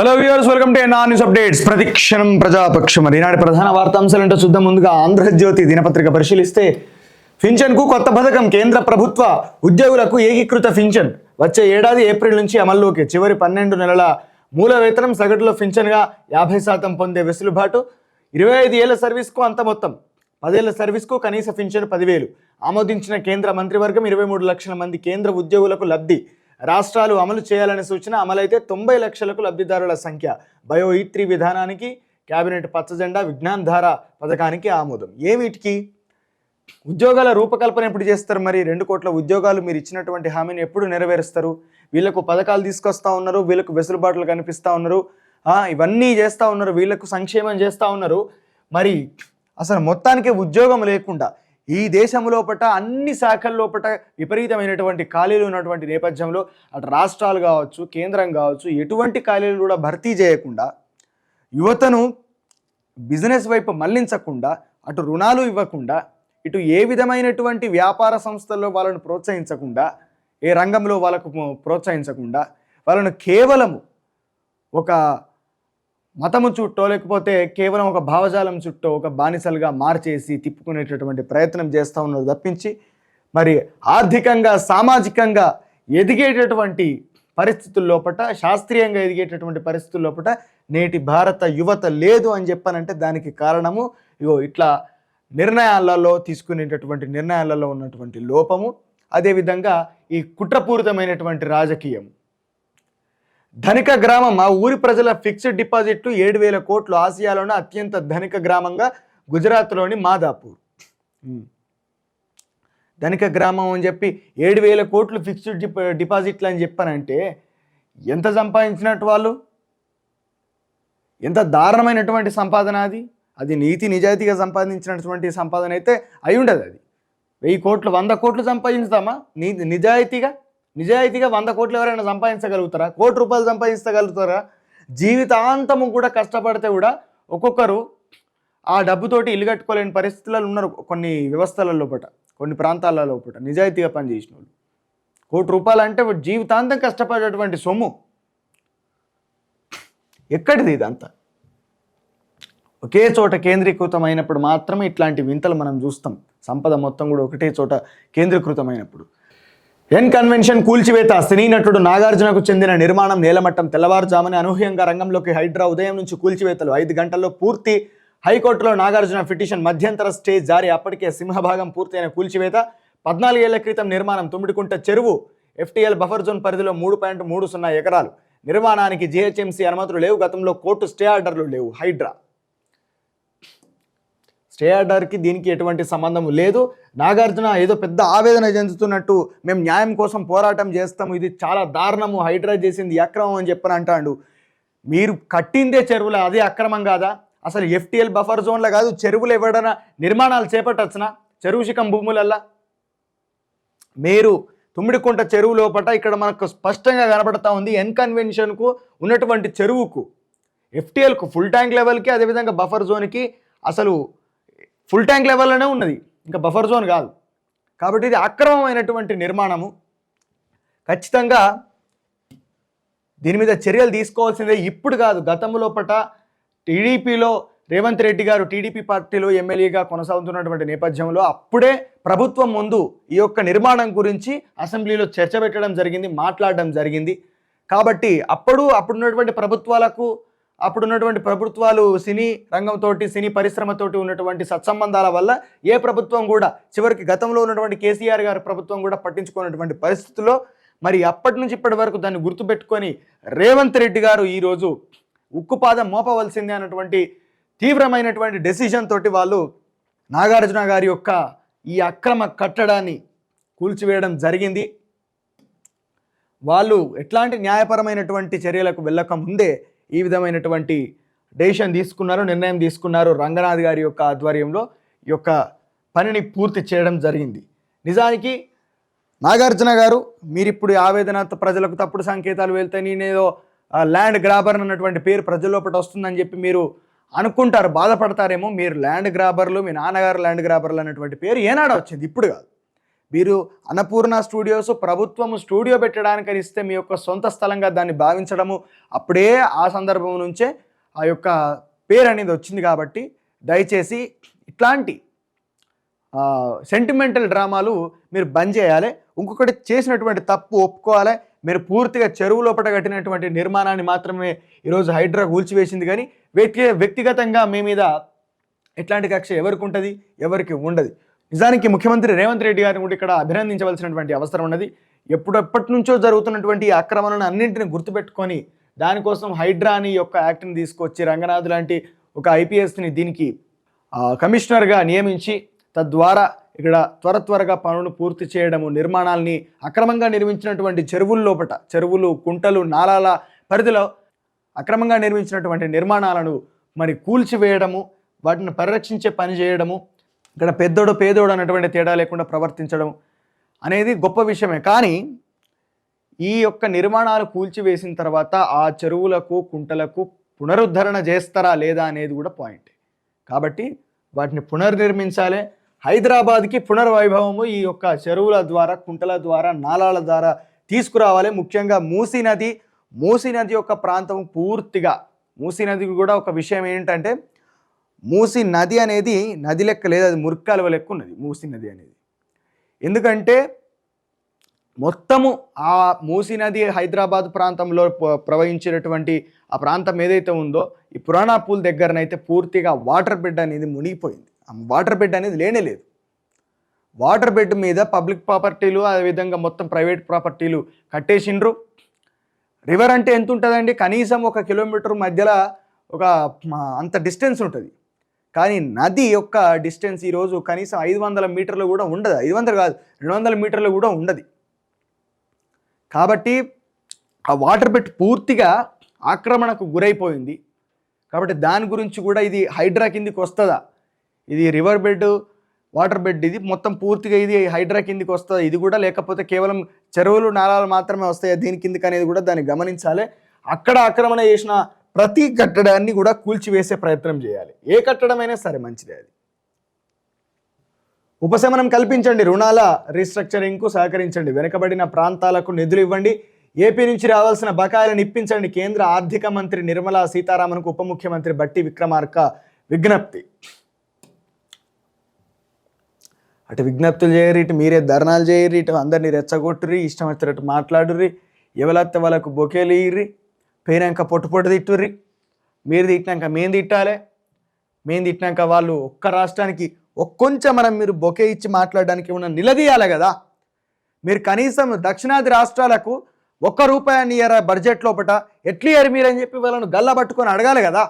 Hello viewers welcome to నా news updates. ప్రతిక్షణం ప్రజాపక్షం. మరి ఈనాటి ప్రధాన వార్తాంశాలంటే చూద్దాం. ముందుగా ఆంధ్రజ్యోతి దినపత్రిక పరిశీలిస్తే ఫించన్కు కొత్త పథకం కేంద్ర ప్రభుత్వ ఉద్యోగులకు ఏకీకృత ఫించన్ వచ్చే ఏడాది ఏప్రిల్ నుంచి అమల్లోకి చివరి పన్నెండు నెలల మూల వేతనం సగటులో ఫించన్గా యాభై శాతం పొందే వెసులుబాటు. ఇరవై ఐదు ఏళ్ళ సర్వీస్కు అంత మొత్తం. పదేళ్ళ సర్వీస్కు కనీస ఫించన్ పదివేలు. ఆమోదించిన కేంద్ర మంత్రివర్గం ఇరవై మూడు లక్షల మంది కేంద్ర ఉద్యోగులకు లబ్ధి. రాష్ట్రాలు అమలు చేయాలనే సూచన అమలైతే తొంభై లక్షలకు లబ్ధిదారుల సంఖ్య. బయో ఈ విధానానికి కేబినెట్ పచ్చజెండా విజ్ఞాన్ ధార పథకానికి ఆమోదం. ఏమిటికి ఉద్యోగాల రూపకల్పన ఎప్పుడు చేస్తారు మరి? రెండు కోట్ల ఉద్యోగాలు మీరు ఇచ్చినటువంటి హామీని ఎప్పుడు నెరవేరుస్తారు? వీళ్ళకు పథకాలు తీసుకొస్తా ఉన్నారు వీళ్ళకు వెసులుబాట్లు కనిపిస్తూ ఉన్నారు. ఇవన్నీ చేస్తూ ఉన్నారు వీళ్ళకు సంక్షేమం చేస్తూ ఉన్నారు. మరి అసలు మొత్తానికి ఉద్యోగం లేకుండా ఈ దేశం లోపట అన్ని శాఖల లోపట విపరీతమైనటువంటి ఖాళీలు ఉన్నటువంటి నేపథ్యంలో అటు రాష్ట్రాలు కావచ్చు కేంద్రం కావచ్చు ఎటువంటి ఖాళీలు కూడా భర్తీ చేయకుండా యువతను బిజినెస్ వైపు మళ్ళించకుండా అటు రుణాలు ఇవ్వకుండా ఇటు ఏ విధమైనటువంటి వ్యాపార సంస్థల్లో వాళ్ళను ప్రోత్సహించకుండా ఏ రంగంలో వాళ్ళకు ప్రోత్సహించకుండా ప్రోత్సహించకుండా వాళ్ళను కేవలము ఒక మతము చుట్టో లేకపోతే కేవలం ఒక భావజాలం చుట్టూ ఒక బానిసలుగా మార్చేసి తిప్పుకునేటటువంటి ప్రయత్నం చేస్తూ ఉన్నారు తప్పించి మరి ఆర్థికంగా సామాజికంగా ఎదిగేటటువంటి పరిస్థితుల లోపల శాస్త్రీయంగా ఎదిగేటటువంటి పరిస్థితుల లోపల నేటి భారత యువత లేదు అని చెప్పానంటే దానికి కారణము ఇగో ఇట్లా నిర్ణయాలలో తీసుకునేటటువంటి నిర్ణయాలలో ఉన్నటువంటి లోపము. అదేవిధంగా ఈ కుట్రపూరితమైనటువంటి రాజకీయం ధనిక గ్రామం ఆ ఊరి ప్రజల ఫిక్స్డ్ డిపాజిట్లు ఏడు వేల కోట్లు. ఆసియాలోనే అత్యంత ధనిక గ్రామంగా గుజరాత్లోని మాదాపూర్. ధనిక గ్రామం అని చెప్పి ఏడు వేల కోట్లు ఫిక్స్డ్ డిప డిపాజిట్లు అని చెప్పానంటే ఎంత సంపాదించినట్టు వాళ్ళు? ఎంత దారుణమైనటువంటి సంపాదన అది? అది నీతి నిజాయితీగా సంపాదించినటువంటి సంపాదన అయితే అయి ఉండదు అది. వెయ్యి కోట్లు వంద కోట్లు సంపాదించుతామా? నీ నిజాయితీగా? నిజాయితీగా వంద కోట్లు ఎవరైనా సంపాదించగలుగుతారా? కోటి రూపాయలు సంపాదించగలుగుతారా? జీవితాంతము కూడా కష్టపడితే కూడా ఒక్కొక్కరు ఆ డబ్బుతోటి ఇల్లు కట్టుకోలేని పరిస్థితులలో ఉన్నారు కొన్ని వ్యవస్థల లోపట కొన్ని ప్రాంతాల లోపల నిజాయితీగా పనిచేసిన వాళ్ళు కోటి రూపాయలు అంటే జీవితాంతం కష్టపడేటువంటి సొమ్ము. ఎక్కడిది ఇదంతా? ఒకే చోట కేంద్రీకృతమైనప్పుడు మాత్రమే ఇట్లాంటి వింతలు మనం చూస్తాం. సంపద మొత్తం కూడా ఒకటే చోట కేంద్రీకృతమైనప్పుడు. ఎన్ కన్వెన్షన్ కూల్చివేత సినీ నటుడు నాగార్జునకు చెందిన నిర్మాణం నేలమట్టం తెల్లవారుజామున అనూహ్యంగా రంగంలోకి హైడ్రా ఉదయం నుంచి కూల్చివేతలు. ఐదు గంటల్లో పూర్తి హైకోర్టులో నాగార్జున పిటిషన్ మధ్యంతర స్టే జారీ. అప్పటికే సింహభాగం పూర్తయిన కూల్చివేత పద్నాలుగేళ్ళ క్రితం నిర్మాణం తుమ్మిడికుంట చెరువు ఎఫ్టీఎల్ బఫర్ జోన్ పరిధిలో మూడు పాయింట్ మూడు సున్నా ఎకరాలు. నిర్మాణానికి జీహెచ్ఎంసీ అనుమతులు లేవు. గతంలో కోర్టు స్టే ఆర్డర్లు లేవు. హైడ్రా స్టే ఆర్డర్కి దీనికి ఎటువంటి సంబంధం లేదు. నాగార్జున ఏదో పెద్ద ఆవేదన చెందుతున్నట్టు మేము న్యాయం కోసం పోరాటం చేస్తాము. ఇది చాలా దారుణము. హైడ్రా చేసింది అక్రమం అని చెప్పని అంటాడు. మీరు కట్టిందే చెరువులు అదే అక్రమం కాదా? అసలు ఎఫ్టీఎల్ బఫర్ జోన్లో కాదు చెరువులు ఎవడైనా నిర్మాణాలు చేపట్టచ్చునా? చెరువు శిఖం భూములల్లా? మీరు తుమ్మిడికుంట చెరువు లోపట ఇక్కడ మనకు స్పష్టంగా కనబడతా ఉంది ఎన్కన్వెన్షన్కు ఉన్నటువంటి చెరువుకు. ఎఫ్టీఎల్కు ఫుల్ ట్యాంక్ లెవెల్కి అదేవిధంగా బఫర్ జోన్కి అసలు ఫుల్ ట్యాంక్ లెవెల్లోనే ఉన్నది. ఇంకా బఫర్ జోన్ కాదు. కాబట్టి ఇది అక్రమమైనటువంటి నిర్మాణము. ఖచ్చితంగా దీని మీద చర్యలు తీసుకోవాల్సిందే ఇప్పుడు కాదు. గతంలో పట టీడీపీలో రేవంత్ రెడ్డి గారు టీడీపీ పార్టీలో ఎమ్మెల్యేగా కొనసాగుతున్నటువంటి నేపథ్యంలో అప్పుడే ప్రభుత్వం ముందు ఈ యొక్క నిర్మాణం గురించి అసెంబ్లీలో చర్చ పెట్టడం జరిగింది మాట్లాడడం జరిగింది. కాబట్టి అప్పుడు అప్పుడున్నటువంటి ప్రభుత్వాలకు అప్పుడున్నటువంటి ప్రభుత్వాలు సినీ రంగంతోటి సినీ పరిశ్రమతోటి ఉన్నటువంటి సత్సంబంధాల వల్ల ఏ ప్రభుత్వం కూడా చివరికి గతంలో ఉన్నటువంటి కేసీఆర్ గారి ప్రభుత్వం కూడా పట్టించుకున్నటువంటి పరిస్థితుల్లో మరి అప్పటి నుంచి ఇప్పటి వరకు దాన్ని గుర్తుపెట్టుకొని రేవంత్ రెడ్డి గారు ఈరోజు ఉక్కుపాదం మోపవలసిందే అన్నటువంటి తీవ్రమైనటువంటి డెసిషన్ తోటి వాళ్ళు నాగార్జున గారి యొక్క ఈ అక్రమ కట్టడాన్ని కూల్చివేయడం జరిగింది. వాళ్ళు ఎట్లాంటి న్యాయపరమైనటువంటి చర్యలకు వెళ్ళక ముందే ఈ విధమైనటువంటి డెసిషన్ తీసుకున్నారు నిర్ణయం తీసుకున్నారు రంగనాథ్ గారి యొక్క ఆధ్వర్యంలో ఈ యొక్క పనిని పూర్తి చేయడం జరిగింది. నిజానికి నాగార్జున గారు మీరిప్పుడు ఆవేదన ప్రజలకు తప్పుడు సంకేతాలు వెళ్తే నేనేదో ల్యాండ్ గ్రాబర్ అన్నటువంటి పేరు ప్రజల్లోపట వస్తుందని చెప్పి మీరు అనుకుంటారు బాధపడతారేమో మీరు ల్యాండ్ గ్రాబర్లు మీ నాన్నగారు ల్యాండ్ గ్రాబర్లు అన్నటువంటి పేరు ఏనాడు వచ్చింది ఇప్పుడు కాదు. మీరు అన్నపూర్ణ స్టూడియోస్ ప్రభుత్వం స్టూడియో పెట్టడానికని ఇస్తే మీ యొక్క సొంత స్థలంగా దాన్ని భావించడము అప్పుడే ఆ సందర్భం నుంచే ఆ యొక్క పేరు అనేది వచ్చింది కాబట్టి దయచేసి ఇట్లాంటి సెంటిమెంటల్ డ్రామాలు మీరు బంద్ చేయాలి. ఇంకొకటి చేసినటువంటి తప్పు ఒప్పుకోవాలి. మీరు పూర్తిగా చెరువు లోపల కట్టినటువంటి నిర్మాణాన్ని మాత్రమే ఈరోజు హైడ్రా కూల్చివేసింది కానీ వ్యక్తి వ్యక్తిగతంగా మీ మీద ఎట్లాంటి కక్ష ఎవరికి ఉంటుంది? ఎవరికి ఉండదు. నిజానికి ముఖ్యమంత్రి రేవంత్ రెడ్డి గారిని కూడా ఇక్కడ అభినందించవలసినటువంటి అవసరం ఉన్నది. ఎప్పుడెప్పటి నుంచో జరుగుతున్నటువంటి ఈ ఆక్రమణను అన్నింటిని గుర్తుపెట్టుకొని దానికోసం హైడ్రా అని యొక్క యాక్ట్ని తీసుకొచ్చి రంగనాథ్ లాంటి ఒక ఐపీఎస్ని దీనికి కమిషనర్గా నియమించి తద్వారా ఇక్కడ త్వర త్వరగా పనులు పూర్తి చేయడము నిర్మాణాలని అక్రమంగా నిర్మించినటువంటి చెరువుల లోపట చెరువులు కుంటలు నాలాల పరిధిలో అక్రమంగా నిర్మించినటువంటి నిర్మాణాలను మరి కూల్చివేయడము వాటిని పరిరక్షించే పని చేయడము ఇక్కడ పెద్దోడు పేదోడు అన్నటువంటి తేడా లేకుండా ప్రవర్తించడం అనేది గొప్ప విషయమే. కానీ ఈ యొక్క నిర్మాణాలు కూల్చివేసిన తర్వాత ఆ చెరువులకు కుంటలకు పునరుద్ధరణ చేస్తారా లేదా అనేది కూడా పాయింట్ కాబట్టి వాటిని పునర్నిర్మించాలి. హైదరాబాద్కి పునర్వైభవము ఈ యొక్క చెరువుల ద్వారా కుంటల ద్వారా నాలాల ద్వారా తీసుకురావాలి. ముఖ్యంగా మూసీ నది మూసీ నది యొక్క ప్రాంతం పూర్తిగా మూసీ నదికి కూడా ఒక విషయం ఏంటంటే మూసీ నది అనేది నది లెక్క లేదు అది మురికాలువ లెక్క ఉన్నది మూసీ నది అనేది. ఎందుకంటే మొత్తము ఆ మూసీ నది హైదరాబాద్ ప్రాంతంలో ప్రవహించినటువంటి ఆ ప్రాంతం ఏదైతే ఉందో ఈ పురాణా పూల్ దగ్గరనైతే పూర్తిగా వాటర్ బెడ్ అనేది మునిగిపోయింది. ఆ వాటర్ బెడ్ అనేది లేనే లేదు. వాటర్ బెడ్ మీద పబ్లిక్ ప్రాపర్టీలు అదేవిధంగా మొత్తం ప్రైవేట్ ప్రాపర్టీలు కట్టేసిండ్రు. రివర్ అంటే ఎంత ఉంటుందండి? కనీసం ఒక కిలోమీటర్ మధ్యలో ఒక అంత డిస్టెన్స్ ఉంటుంది. కానీ నది యొక్క డిస్టెన్స్ ఈరోజు కనీసం ఐదు వందల మీటర్లు కూడా ఉండదు. ఐదు వందలు కాదు రెండు వందల మీటర్లు కూడా ఉండదు. కాబట్టి ఆ వాటర్ బెడ్ పూర్తిగా ఆక్రమణకు గురైపోయింది. కాబట్టి దాని గురించి కూడా ఇది హైడ్రా కిందికి వస్తుందా? ఇది రివర్ బెడ్ వాటర్ బెడ్ ఇది మొత్తం పూర్తిగా ఇది హైడ్రా కిందికి వస్తుందా? ఇది కూడా లేకపోతే కేవలం చెరువులు నాలాలు మాత్రమే వస్తాయా? దీని కిందికి అనేది కూడా దాన్ని గమనించాలి. అక్కడ ఆక్రమణ చేసిన ప్రతి కట్టడాన్ని కూడా కూల్చివేసే ప్రయత్నం చేయాలి. ఏ కట్టడమైనా సరే మంచిదే అది. ఉపశమనం కల్పించండి రుణాల రీస్ట్రక్చరింగ్కు సహకరించండి వెనుకబడిన ప్రాంతాలకు నిధులు ఇవ్వండి ఏపీ నుంచి రావాల్సిన బకాయిలను ఇప్పించండి కేంద్ర ఆర్థిక మంత్రి నిర్మలా సీతారామన్కు ఉప ముఖ్యమంత్రి బట్టి విక్రమార్క విజ్ఞప్తి. అటు విజ్ఞప్తులు చేయరు ఇటు మీరే ధర్నాలు చేయరు ఇటు అందరినీ రెచ్చగొట్టుర్రి ఇష్టం వచ్చినట్టు మాట్లాడుర్రి ఎవలత్తే వాళ్ళకు బొకేలు ఇయ్యి పోయినాక పొట్టు పొట్టు తిట్టుర్రి. మీరు తిట్టినాక మేము తిట్టాలి. మేము తిట్టినాక వాళ్ళు ఒక్క రాష్ట్రానికి ఒక్కొంచెం మనం మీరు బొకే ఇచ్చి మాట్లాడడానికి ఏమన్నా నిలదీయాలి కదా. మీరు కనీసం దక్షిణాది రాష్ట్రాలకు ఒక్క రూపాయన్ని ఇయర బడ్జెట్ లోపట. ఎట్లియరు మీరని చెప్పి వాళ్ళను గల్ల పట్టుకొని అడగాలి కదా.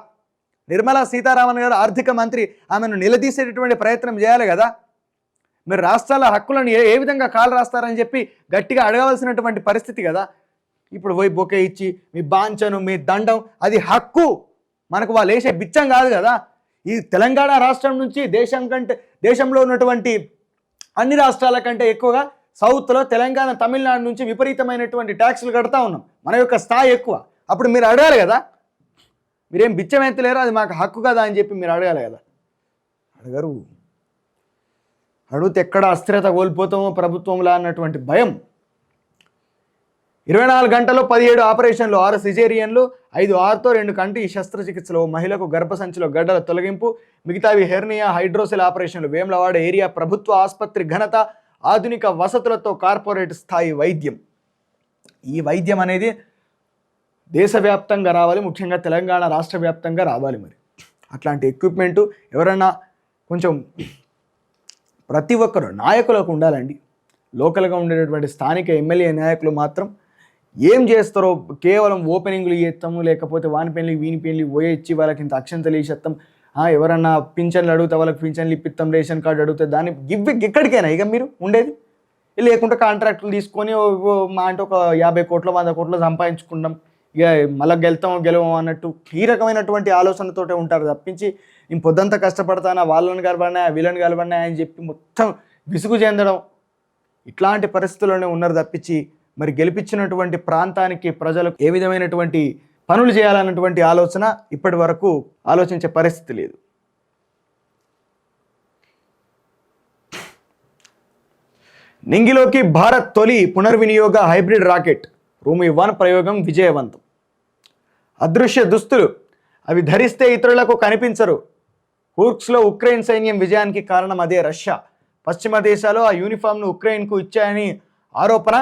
నిర్మలా సీతారామన్ గారు ఆర్థిక మంత్రి ఆమెను నిలదీసేటటువంటి ప్రయత్నం చేయాలి కదా. మీరు రాష్ట్రాల హక్కులను ఏ ఏ విధంగా కాలు రాస్తారని చెప్పి గట్టిగా అడగవలసినటువంటి పరిస్థితి కదా. ఇప్పుడు పోయి బొకే ఇచ్చి మీ బాంచను మీ దండం అది హక్కు. మనకు వాళ్ళు వేసే బిచ్చం కాదు కదా. ఈ తెలంగాణ రాష్ట్రం నుంచి దేశం కంటే దేశంలో ఉన్నటువంటి అన్ని రాష్ట్రాల కంటే ఎక్కువగా సౌత్లో తెలంగాణ తమిళనాడు నుంచి విపరీతమైనటువంటి ట్యాక్సులు కడతా ఉన్నాం. మన యొక్క స్థాయి ఎక్కువ. అప్పుడు మీరు అడగాలి కదా. మీరేం బిచ్చం ఎత్తలేరు అది మాకు హక్కు కదా అని చెప్పి మీరు అడగాలి కదా. అడగరు. అడిగితే ఎక్కడ అస్థిరత కోల్పోతామో ప్రభుత్వంలో అన్నటువంటి భయం. ఇరవై నాలుగు గంటల్లో పదిహేడు ఆపరేషన్లు ఆరు సిజేరియన్లు ఐదు ఆరుతో రెండు కంటి శస్త్రచికిత్సలు మహిళకు గర్భసంచిలో గడ్డల తొలగింపు మిగతావి హెర్నియా హైడ్రోసెల్ ఆపరేషన్లు వేములవాడ ఏరియా ప్రభుత్వ ఆసుపత్రి ఘనత ఆధునిక వసతులతో కార్పొరేట్ స్థాయి వైద్యం. ఈ వైద్యం అనేది దేశవ్యాప్తంగా రావాలి ముఖ్యంగా తెలంగాణ రాష్ట్ర వ్యాప్తంగా రావాలి మరి. అట్లాంటి ఎక్విప్మెంటు ఎవరన్నా కొంచెం ప్రతి ఒక్కరు నాయకులకు ఉండాలండి. లోకల్గా ఉండేటటువంటి స్థానిక ఎమ్మెల్యే నాయకులు మాత్రం ఏం చేస్తారో కేవలం ఓపెనింగ్లు చేస్తాము లేకపోతే వాని పెళ్ళి వీని పెళ్ళి పోయొచ్చి వాళ్ళకి ఇంత అక్షంతలు వేసేస్తాం. ఎవరన్నా పింఛన్లు అడిగితే వాళ్ళకి పింఛన్లు ఇప్పిస్తాం రేషన్ కార్డు అడిగితే దాన్ని ఇవి ఎక్కడికైనా ఇక మీరు ఉండేది? లేకుంటే కాంట్రాక్టులు తీసుకొని మా అంటే ఒక యాభై కోట్లు వంద కోట్లు సంపాదించుకుంటాం ఇక మళ్ళీ గెలుతాం గెలవం అన్నట్టు ఈ రకమైనటువంటి ఆలోచనతోటే ఉంటారు తప్పించి నేను పొద్దంతా కష్టపడతానా వాళ్ళని కలబడినా వీళ్ళని కలబడినా అని చెప్పి మొత్తం విసుగు చెందడం ఇట్లాంటి పరిస్థితుల్లోనే ఉన్నారు తప్పించి మరి గెలిపించినటువంటి ప్రాంతానికి ప్రజలకు ఏ విధమైనటువంటి పనులు చేయాలన్నటువంటి ఆలోచన ఇప్పటి వరకు ఆలోచించే పరిస్థితి లేదు. నింగిలోకి భారత్ తొలి పునర్వినియోగ హైబ్రిడ్ రాకెట్ రూమి వన్ ప్రయోగం విజయవంతం. అదృశ్య దుస్తులు అవి ధరిస్తే ఇతరులకు కనిపించరు. హూర్క్స్లో ఉక్రెయిన్ సైన్యం విజయానికి కారణం అదే రష్యా. పశ్చిమ దేశాలు ఆ యూనిఫామ్ను ఉక్రెయిన్కు ఇచ్చాయని ఆరోపణ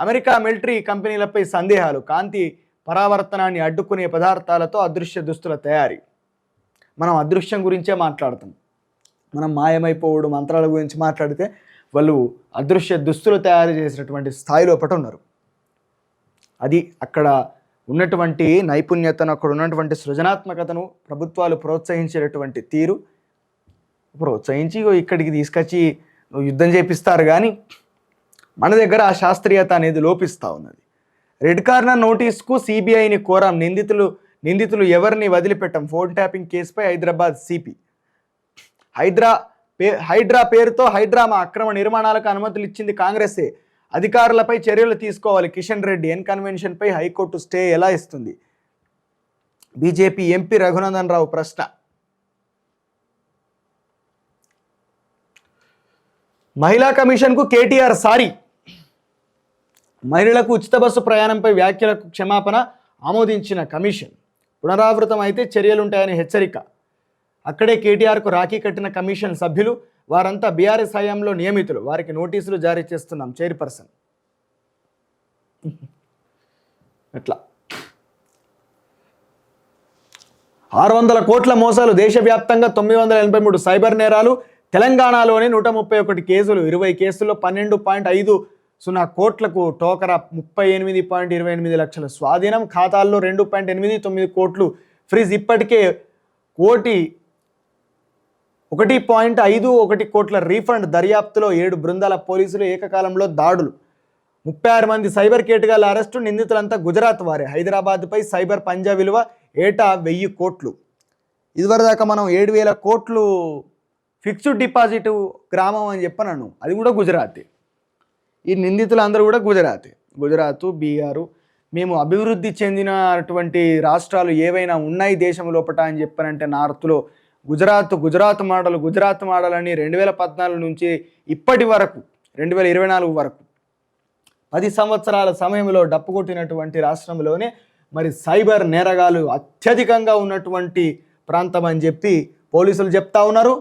అమెరికా మిలిటరీ కంపెనీలపై సందేహాలు కాంతి పరావర్తనాన్ని అడ్డుకునే పదార్థాలతో అదృశ్య దుస్తుల తయారీ. మనం అదృశ్యం గురించే మాట్లాడుతాం. మనం మాయమైపోవడం మంత్రాల గురించి మాట్లాడితే వాళ్ళు అదృశ్య దుస్తులు తయారు చేసినటువంటి స్థాయిలో పట్టు ఉన్నారు. అది అక్కడ ఉన్నటువంటి నైపుణ్యతను అక్కడ ఉన్నటువంటి సృజనాత్మకతను ప్రభుత్వాలు ప్రోత్సహించేటటువంటి తీరు. ప్రోత్సహించి ఇక్కడికి తీసుకొచ్చి యుద్ధం చేపిస్తారు కానీ మన దగ్గర ఆ శాస్త్రీయత అనేది లోపిస్తూ ఉన్నది. రెడ్ కార్నర్ నోటీస్కు సిబిఐని కోరాం. నిందితులు నిందితులు ఎవరిని వదిలిపెట్టాం? ఫోన్ ట్యాపింగ్ కేసుపై హైదరాబాద్ సిపి. హైడ్రా పే హైడ్రా పేరుతో హైడ్రామా అక్రమ నిర్మాణాలకు అనుమతులు ఇచ్చింది కాంగ్రెసే. అధికారులపై చర్యలు తీసుకోవాలి. కిషన్ రెడ్డి ఎన్ కన్వెన్షన్పై హైకోర్టు స్టే ఎలా ఇస్తుంది? బీజేపీ ఎంపీ రఘునందన్ రావు ప్రశ్న. మహిళా కమిషన్కు కేటీఆర్ సారీ. మహిళలకు ఉచిత బస్సు ప్రయాణంపై వ్యాఖ్యలకు క్షమాపణ ఆమోదించిన కమిషన్. పునరావృతం అయితే చర్యలుంటాయని హెచ్చరిక. అక్కడే కేటీఆర్కు రాఖీ కట్టిన కమిషన్ సభ్యులు వారంతా బీఆర్ఎస్ హయాంలో నియమితులు. వారికి నోటీసులు జారీ చేస్తున్నాం చైర్పర్సన్. ఎట్లా ఆరు వందల కోట్ల మోసాలు దేశవ్యాప్తంగా తొమ్మిది వందల ఎనభై మూడు సైబర్ నేరాలు. తెలంగాణలోని నూట ముప్పై ఒకటి కేసులు ఇరవై కేసుల్లో పన్నెండు పాయింట్ ఐదు సున్నా కోట్లకు టోకరా ముప్పై ఎనిమిది పాయింట్ ఇరవై ఎనిమిది లక్షల స్వాధీనం ఖాతాల్లో రెండు పాయింట్ ఎనిమిది తొమ్మిది కోట్లు ఫ్రిజ్ ఇప్పటికే కోటి ఒకటి పాయింట్ ఐదు ఒకటి కోట్ల రీఫండ్ దర్యాప్తులో ఏడు బృందాల పోలీసులు ఏకకాలంలో దాడులు. ముప్పై ఆరు మంది సైబర్ కేటుగాల అరెస్టు నిందితులంతా గుజరాత్ వారే. హైదరాబాద్పై సైబర్ పంజా విలువ ఏటా వెయ్యి కోట్లు. ఇదివరదాకా మనం ఏడు వేల కోట్లు ఫిక్స్డ్ డిపాజిట్ గ్రామం అని చెప్పనను. అది కూడా గుజరాతే. ఈ నిందితులందరూ కూడా గుజరాతే. గుజరాత్ బీహారు మేము అభివృద్ధి చెందినటువంటి రాష్ట్రాలు ఏవైనా ఉన్నాయి దేశం లోపట అని చెప్పారంటే నార్త్లో గుజరాత్ గుజరాత్ మోడల్ గుజరాత్ మోడల్ అని రెండు వేల పద్నాలుగు నుంచి ఇప్పటి వరకు రెండు వేల ఇరవై నాలుగు వరకు పది సంవత్సరాల సమయంలో డప్పు కొట్టినటువంటి రాష్ట్రంలోనే మరి సైబర్ నేరగాలు అత్యధికంగా ఉన్నటువంటి ప్రాంతం అని చెప్పి పోలీసులు చెప్తా ఉన్నారు.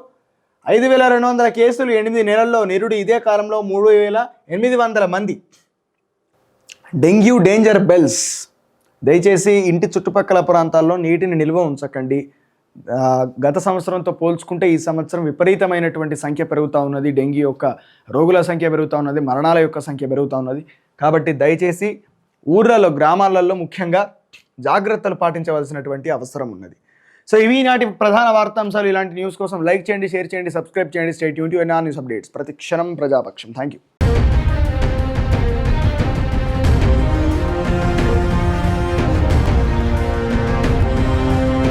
ఐదు వేల రెండు వందల కేసులు ఎనిమిది నెలల్లో నిరుడు ఇదే కాలంలో మూడు వేల ఎనిమిది వందల మంది. Dengue danger bells. దయచేసి ఇంటి చుట్టుపక్కల ప్రాంతాల్లో నీటిని నిల్వ ఉంచకండి. గత సంవత్సరంతో పోల్చుకుంటే ఈ సంవత్సరం విపరీతమైనటువంటి సంఖ్య పెరుగుతూ ఉన్నది. డెంగ్యూ యొక్క రోగుల సంఖ్య పెరుగుతూ ఉన్నది. మరణాల యొక్క సంఖ్య పెరుగుతూ ఉన్నది. కాబట్టి దయచేసి ఊర్లలో గ్రామాలలో ముఖ్యంగా జాగ్రత్తలు పాటించవలసినటువంటి అవసరం ఉన్నది. సో ఇవి నాటి ప్రధాన వార్తాంశాలు ఇలాంటి న్యూస్ కోసం లైక్ చేయండి షేర్ చేయండి సబ్స్క్రైబ్ చేయండి. స్టేట్ యూన్ న్యూస్ అప్డేట్స్ ప్రతి క్షణం ప్రజాపక్షం. Thank you